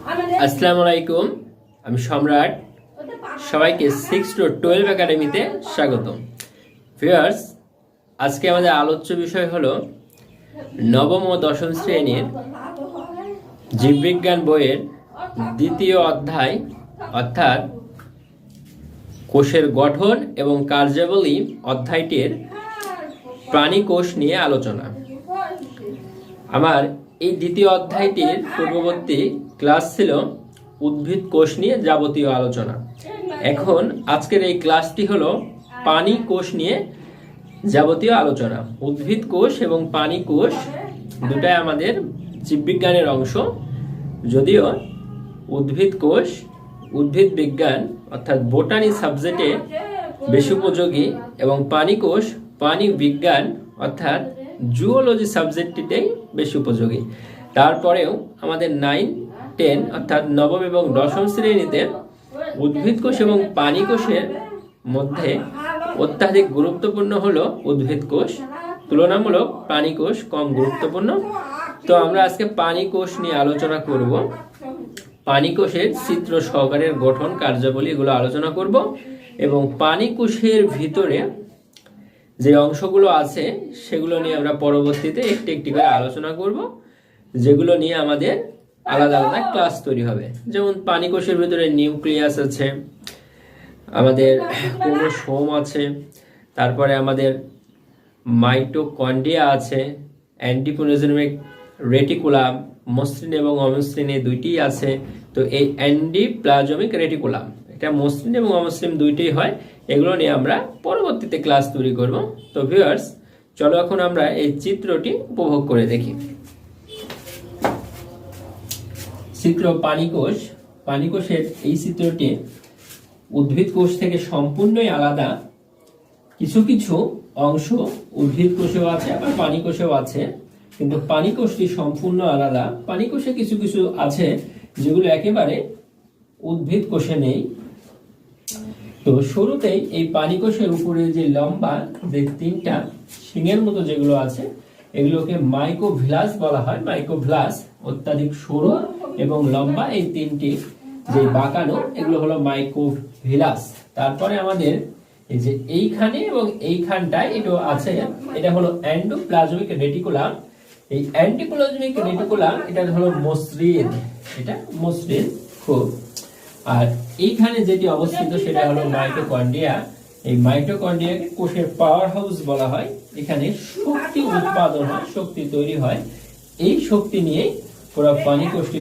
আসসালামু আলাইকুম, আমি সম্রাট। সবাইকে সিক্স টু টুয়েলভ একাডেমিতে স্বাগতম। ভিউয়ার্স আজকে আমাদের আলোচ্য বিষয় হলো নবম ও দশম শ্রেণির জীববিজ্ঞান বইয়ের দ্বিতীয় অধ্যায়, অর্থাৎ কোষের গঠন এবং কার্যাবলী অধ্যায়টির প্রাণী কোষ নিয়ে আলোচনা। আমার এই দ্বিতীয় অধ্যায়টির পূর্ববর্তী ক্লাস ছিল উদ্ভিদ কোষ নিয়ে যাবতীয় আলোচনা। এখন আজকের এই ক্লাসটি হলো পানি কোষ নিয়ে যাবতীয় আলোচনা। উদ্ভিদ কোষ এবং পানি কোষ দুটাই আমাদের জীববিজ্ঞানের অংশ। যদিও উদ্ভিদ কোষ, উদ্ভিদ বিজ্ঞান অর্থাৎ বোটানি সাবজেক্টে বেশি উপযোগী এবং পানি কোষ, পানি বিজ্ঞান অর্থাৎ জুওলজি সাবজেক্টটিতেই বেশি উপযোগী। তারপরেও আমাদের নাইন টেন, অর্থাৎ নবম এবং দশম শ্রেণীতে উদ্ভিদ কোষ এবং পানি কোষের মধ্যে অত্যাধিক গুরুত্বপূর্ণ হলো উদ্ভিদ কোষ। তুলনামূলক প্রাণী কোষ কম গুরুত্বপূর্ণ। তো আমরা আজকে পানি কোষ নিয়ে আলোচনা করব। পানি কোষের চিত্র সহকারের গঠন কার্যাবলী এগুলো আলোচনা করব এবং পানি কোষের ভিতরে যে অংশগুলো আছে সেগুলো নিয়ে আমরা পরবর্তীতে একটি একটি করে আলোচনা করব, যেগুলো নিয়ে আমাদের আলাদা আলাদা ক্লাস তৈরি হবে। যেমন পানি কোষের ভিতরে নিউক্লিয়াস আছে আমাদের কোনো সোম আছে তারপরে আমাদের মাইটোকন্ড্রিয়া আছে অ্যান্টিপোনেজমিক রেটিকুলাম মসৃণ এবং অমসৃণ এই দুইটি আছে। তো এই অ্যান্ডিপ্লাজমিক রেটিকুলাম এটা মসৃণ এবং অমসৃণ দুইটাই হয় এগুলো নিয়ে আমরা পরবর্তীতে ক্লাস তৈরি করব। তো ভিউয়ার্স চলো এখন আমরা এই চিত্রটি উপভোগ করে দেখি। চিত্র পানিকোষ, পানিকোষের এই চিত্রটি উদ্ভিদ কোষ থেকে সম্পূর্ণই আলাদা। কিছু কিছু অংশ উদ্ভিদ কোষেও আছে, আবার পানি কোষেও আছে। কিন্তু পানি কোষটি সম্পূর্ণ আলাদা। পানি কোষে কিছু কিছু আছে যেগুলো একেবারে উদ্ভিদ কোষে নেই। তো শুরুতেই এই পানি কোষের উপরে যে লম্বা যে তিনটা শিঙের মতো যেগুলো আছে এগুলোকে মাইকোভিলাস বলা হয়। মাইকোভিলাস অত্যাধিক সরু এবং লম্বা এই তিনটি যে বাঁকানো, এগুলো হলো মাইকোভিলাস তারপরে আমাদের এই যে এইখানে এবং এইখানটায় এটা আছে, এটা হলো অ্যান্ডোপ্লাজমিক রেটিকুলাম এই অ্যান্টিপ্লাজমিক রেটিকুলাম এটা হলো মসৃণ, এটা মসৃণ খুব আর এইখানে যেটি অবস্থিত, সেটা হলো মাইটোকন্ড্রিয়া এই মাইটোকন্ড্রিয়াকে কোষের পাওয়ার হাউস বলা হয়। এখানে শক্তি উৎপাদন হয়, শক্তি তৈরি হয়। এই শক্তি নিয়ে পুরো পানি কোষটি